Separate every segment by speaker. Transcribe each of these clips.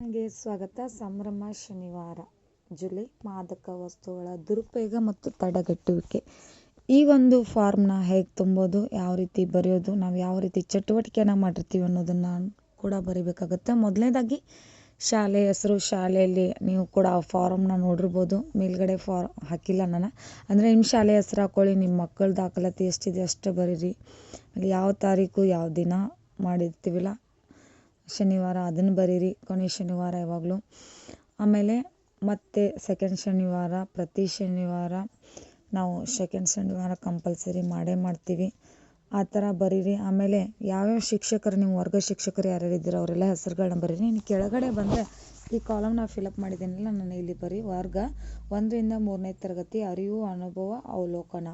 Speaker 1: ಗೆ ಸ್ವಾಗತ. ಸಂಭ್ರಮ ಶನಿವಾರ. ಜುಲೈ ಮಾದಕ ವಸ್ತುಗಳ ದುರುಪಯೋಗ ಮತ್ತು ತಡೆಗಟ್ಟುವಿಕೆ. ಈ ಒಂದು ಫಾರ್ಮ್ನ ಹೇಗೆ ತುಂಬೋದು, ಯಾವ ರೀತಿ ಬರೆಯೋದು, ನಾವು ಯಾವ ರೀತಿ ಚಟುವಟಿಕೆನ ಮಾಡಿರ್ತೀವಿ ಅನ್ನೋದನ್ನು ಕೂಡ ಬರಿಬೇಕಾಗುತ್ತೆ. ಮೊದಲನೇದಾಗಿ ಶಾಲೆ ಹೆಸರು, ಶಾಲೆಯಲ್ಲಿ ನೀವು ಕೂಡ ಆ ಫಾರಮ್ನ ನೋಡಿರ್ಬೋದು. ಮೇಲ್ಗಡೆ ಫಾರ್ ಹಾಕಿಲ್ಲ ನಾನು. ಅಂದರೆ ನಿಮ್ಮ ಶಾಲೆ ಹೆಸರು ಹಾಕ್ಕೊಳ್ಳಿ ನಿಮ್ಮ ಮಕ್ಕಳ ದಾಖಲಾತಿ ಎಷ್ಟಿದೆ ಅಷ್ಟು ಬರೀರಿ. ಅಲ್ಲಿ ಯಾವ ತಾರೀಕು, ಯಾವ ದಿನ ಮಾಡಿರ್ತೀವಿಲ್ಲ. ಶನಿವಾರ ಅದನ್ನು ಬರೀರಿ, ಕೊನೆ ಶನಿವಾರ ಯಾವಾಗಲೂ. ಆಮೇಲೆ ಮತ್ತೆ ಸೆಕೆಂಡ್ ಶನಿವಾರ, ಪ್ರತಿ ಶನಿವಾರ ನಾವು ಸೆಕೆಂಡ್ ಶನಿವಾರ ಕಂಪಲ್ಸರಿ ಮಾಡೇ ಮಾಡ್ತೀವಿ. ಆ ಥರ ಬರೀರಿ. ಆಮೇಲೆ ಯಾವ್ಯಾವ ಶಿಕ್ಷಕರು, ನೀವು ವರ್ಗ ಶಿಕ್ಷಕರು ಯಾರ್ಯಾರು ಇದ್ದೀರೋ ಅವರೆಲ್ಲ ಹೆಸರುಗಳನ್ನ ಬರೀರಿ. ನೀನು ಕೆಳಗಡೆ ಬಂದರೆ ಈ ಕಾಲಮ್ ನಾ ಫಿಲಪ್ ಮಾಡಿದ್ದೀನಲ್ಲ ನಾನು ಇಲ್ಲಿ ಬರೀ ವರ್ಗ. ಒಂದರಿಂದ ಮೂರನೇ ತರಗತಿ ಅರಿವು, ಅನುಭವ, ಅವಲೋಕನ.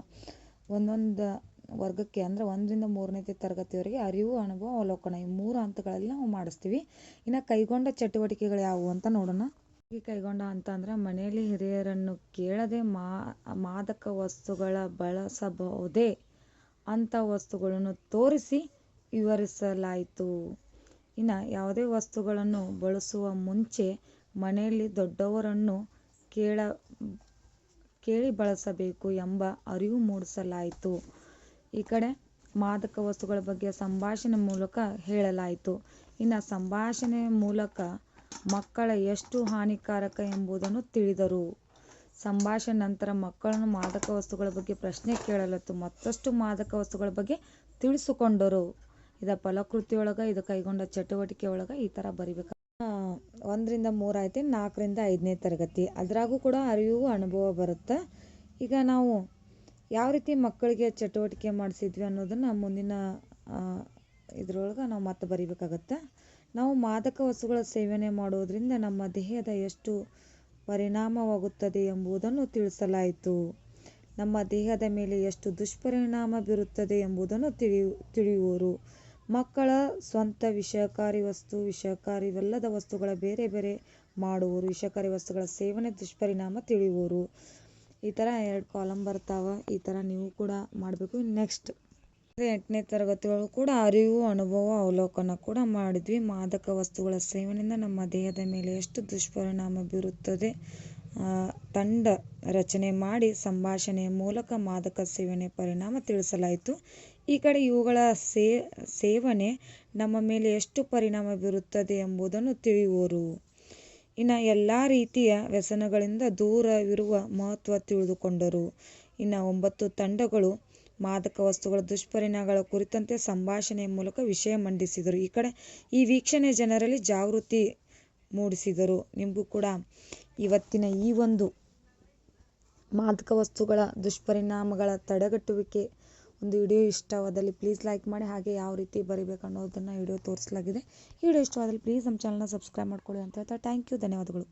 Speaker 1: ಒಂದೊಂದು ವರ್ಗಕ್ಕೆ ಅಂದರೆ ಒಂದರಿಂದ ಮೂರನೇ ತರಗತಿವರೆಗೆ ಅರಿವು, ಅನುಭವ, ಅವಲೋಕನ ಈ ಮೂರು ಹಂತಗಳಲ್ಲಿ ನಾವು ಮಾಡಿಸ್ತೀವಿ. ಇನ್ನು ಕೈಗೊಂಡ ಚಟುವಟಿಕೆಗಳು ಯಾವುವು ಅಂತ ನೋಡೋಣ. ಈ ಕೈಗೊಂಡ ಅಂತ ಅಂದರೆ ಮನೆಯಲ್ಲಿ ಹಿರಿಯರನ್ನು ಕೇಳದೆ ಮಾ, ಮಾದಕ ವಸ್ತುಗಳ ಬಳಸಬಹುದೇ ಅಂಥ ವಸ್ತುಗಳನ್ನು ತೋರಿಸಿ ವಿವರಿಸಲಾಯಿತು. ಇನ್ನು ಯಾವುದೇ ವಸ್ತುಗಳನ್ನು ಬಳಸುವ ಮುಂಚೆ ಮನೆಯಲ್ಲಿ ದೊಡ್ಡವರನ್ನು ಕೇಳ, ಕೇಳಿ ಬಳಸಬೇಕು ಎಂಬ ಅರಿವು ಮೂಡಿಸಲಾಯಿತು. ಈ ಕಡೆ ಮಾದಕ ವಸ್ತುಗಳ ಬಗ್ಗೆ ಸಂಭಾಷಣೆ ಮೂಲಕ ಹೇಳಲಾಯಿತು. ಇನ್ನು ಸಂಭಾಷಣೆ ಮೂಲಕ ಮಕ್ಕಳ ಎಷ್ಟು ಹಾನಿಕಾರಕ ಎಂಬುದನ್ನು ತಿಳಿದರು. ಸಂಭಾಷಣೆ ನಂತರ ಮಕ್ಕಳನ್ನು ಮಾದಕ ವಸ್ತುಗಳ ಬಗ್ಗೆ ಪ್ರಶ್ನೆ ಕೇಳಲತ್ತು ಮತ್ತಷ್ಟು ಮಾದಕ ವಸ್ತುಗಳ ಬಗ್ಗೆ ತಿಳಿಸಿಕೊಂಡರು. ಇದ ಫಲಕೃತಿಯೊಳಗೆ, ಇದು ಕೈಗೊಂಡ ಚಟುವಟಿಕೆ ಒಳಗೆ ಈ ಥರ ಬರಿಬೇಕು? ಒಂದರಿಂದ ಮೂರಾಯ್ತು ನಾಲ್ಕರಿಂದ ಐದನೇ ತರಗತಿ. ಅದರಾಗೂ ಕೂಡ ಅರಿವು, ಅನುಭವ ಬರುತ್ತೆ. ಈಗ ನಾವು ಯಾವ ರೀತಿ ಮಕ್ಕಳಿಗೆ ಚಟುವಟಿಕೆ ಮಾಡಿಸಿದ್ವಿ ಅನ್ನೋದನ್ನು ಮುಂದಿನ ಇದರೊಳಗೆ ನಾವು ಮತ್ತೆ ಬರಿಬೇಕಾಗತ್ತೆ. ನಾವು ಮಾದಕ ವಸ್ತುಗಳ ಸೇವನೆ ಮಾಡೋದ್ರಿಂದ ನಮ್ಮ ದೇಹದ ಎಷ್ಟು ಪರಿಣಾಮವಾಗುತ್ತದೆ ಎಂಬುದನ್ನು ತಿಳಿಸಲಾಯಿತು. ನಮ್ಮ ದೇಹದ ಮೇಲೆ ಎಷ್ಟು ದುಷ್ಪರಿಣಾಮ ಬೀರುತ್ತದೆ ಎಂಬುದನ್ನು ತಿಳಿ ತಿಳಿಯುವರು. ಮಕ್ಕಳ ಸ್ವಂತ ವಿಷಕಾರಿ ವಸ್ತು ವಿಷಕಾರಿವಲ್ಲದ ವಸ್ತುಗಳ ಬೇರೆ ಬೇರೆ ಮಾಡುವರು. ವಿಷಕಾರಿ ವಸ್ತುಗಳ ಸೇವನೆ ದುಷ್ಪರಿಣಾಮ ತಿಳಿಯುವರು. ಈ ಥರ ಎರಡು ಕಾಲಮ್ ಬರ್ತಾವೆ. ಈ ಥರ ನೀವು ಕೂಡ ಮಾಡಬೇಕು. ನೆಕ್ಸ್ಟ್ ಎಂಟನೇ ತರಗತಿಗಳು ಕೂಡ ಅರಿವು, ಅನುಭವ, ಅವಲೋಕನ ಕೂಡ ಮಾಡಿದ್ವಿ. ಮಾದಕ ವಸ್ತುಗಳ ಸೇವನೆಯಿಂದ ನಮ್ಮ ದೇಹದ ಮೇಲೆ ಎಷ್ಟು ದುಷ್ಪರಿಣಾಮ ಬೀರುತ್ತದೆ ತಂಡ ರಚನೆ ಮಾಡಿ ಸಂಭಾಷಣೆಯ ಮೂಲಕ ಮಾದಕ ಸೇವನೆ ಪರಿಣಾಮ ತಿಳಿಸಲಾಯಿತು. ಈ ಕಡೆ ಇವುಗಳ ಸೇ, ಸೇವನೆ ನಮ್ಮ ಮೇಲೆ ಎಷ್ಟು ಪರಿಣಾಮ ಬೀರುತ್ತದೆ ಎಂಬುದನ್ನು ತಿಳಿಯುವರು ಇನ್ನು ಎಲ್ಲ ರೀತಿಯ ವ್ಯಸನಗಳಿಂದ ದೂರವಿರುವ ಮಹತ್ವ ತಿಳಿದುಕೊಂಡರು. ಇನ್ನು ಒಂಬತ್ತು ತಂಡಗಳು ಮಾದಕ ವಸ್ತುಗಳ ದುಷ್ಪರಿಣಾಮಗಳ ಕುರಿತಂತೆ ಸಂಭಾಷಣೆಯ ಮೂಲಕ ವಿಷಯ ಮಂಡಿಸಿದರು. ಈ ಕಡೆ ಈ ವೀಕ್ಷಣೆ ಜನರಲ್ಲಿ ಜಾಗೃತಿ ಮೂಡಿಸಿದರು. ನಿಮಗೂ ಕೂಡ ಇವತ್ತಿನ ಈ ಒಂದು ಮಾದಕ ವಸ್ತುಗಳ ದುಷ್ಪರಿಣಾಮಗಳ ತಡೆಗಟ್ಟುವಿಕೆ ಒಂದು ವಿಡಿಯೋ ಇಷ್ಟವಾದಲ್ಲಿ ಪ್ಲೀಸ್ ಲೈಕ್ ಮಾಡಿ, ಹಾಗೆ ಯಾವ ರೀತಿ ಬರಿಬೇಕು ಅನ್ನೋದನ್ನು ವಿಡಿಯೋ ತೋರಿಸಲಾಗಿದೆ. ಈ ವಿಡಿಯೋ ಇಷ್ಟವಾದಲ್ಲಿ ಪ್ಲೀಸ್ ನಮ್ಮ ಚಾನಲ್ನ ಸಬ್ಸ್ಕ್ರೈಬ್ ಮಾಡ್ಕೊಳ್ಳಿ ಅಂತ ಹೇಳ್ತಾ ಥ್ಯಾಂಕ್ ಯು ಧನ್ಯವಾದಗಳು.